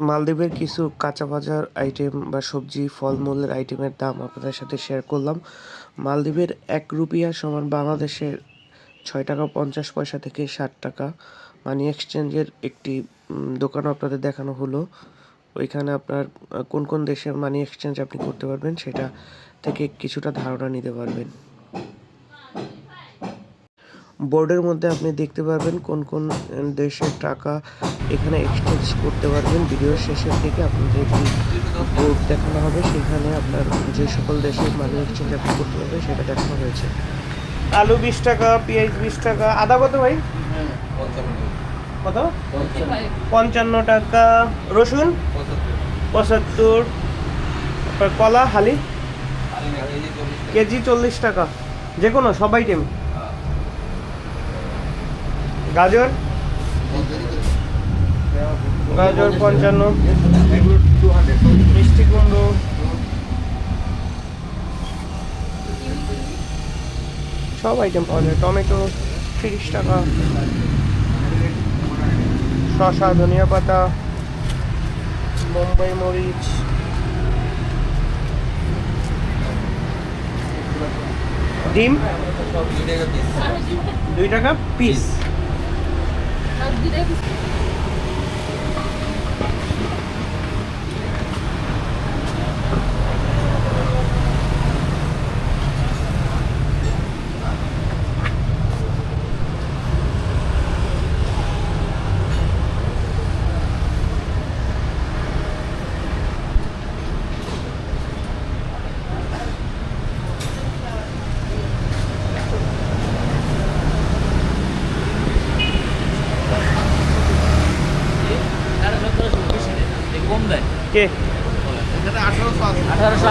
মালদ্বীপের কিছু কাঁচা বাজার আইটেম বা সবজি, ফলমূলের আইটেমের দাম আপনাদের সাথে শেয়ার করলাম। মালদ্বীপের এক রুপিয়া সমান বাংলাদেশের ছয় টাকা পঞ্চাশ পয়সা থেকে ষাট টাকা। মানি এক্সচেঞ্জের একটি দোকান আপনাদের দেখানো হলো। ওইখানে আপনার কোন কোন দেশের মানি এক্সচেঞ্জ আপনি করতে পারবেন সেটা থেকে কিছুটা ধারণা নিতে পারবেন। বোর্ডের মধ্যে আপনি দেখতে পারবেন কোন কোন দেশের টাকা এখানে এক্সচেঞ্জ করতে পারবেন। ভিডিওর শেষের দিকে আপনাদের একটি বোর্ড দেখানো হবে, সেখানে আপনার যে সকল দেশের মানি এক্সচেঞ্জ আপনি করতে পারবেন, সেটা দেখানো হয়েছে। আলু বিশ টাকা, পেঁয়াজ বিশ টাকা, আদা কত ভাই? কত? পঞ্চান্ন টাকা। রসুন? পঁচাত্তর। কলা, হালি? কেজি চল্লিশ টাকা। যে কোনো সব আইটেম গাজর? গাজর পঞ্চান্ন। মিষ্টি কুমড়ো। সব আইটেম পাওয়া যায়। টমেটো তিরিশ টাকা। শসা, ধনিয়া পাতা, বোম্বাই মরিচ। ডিম? দুই টাকা পিস direitos. দেয়। কে? আঠারোশো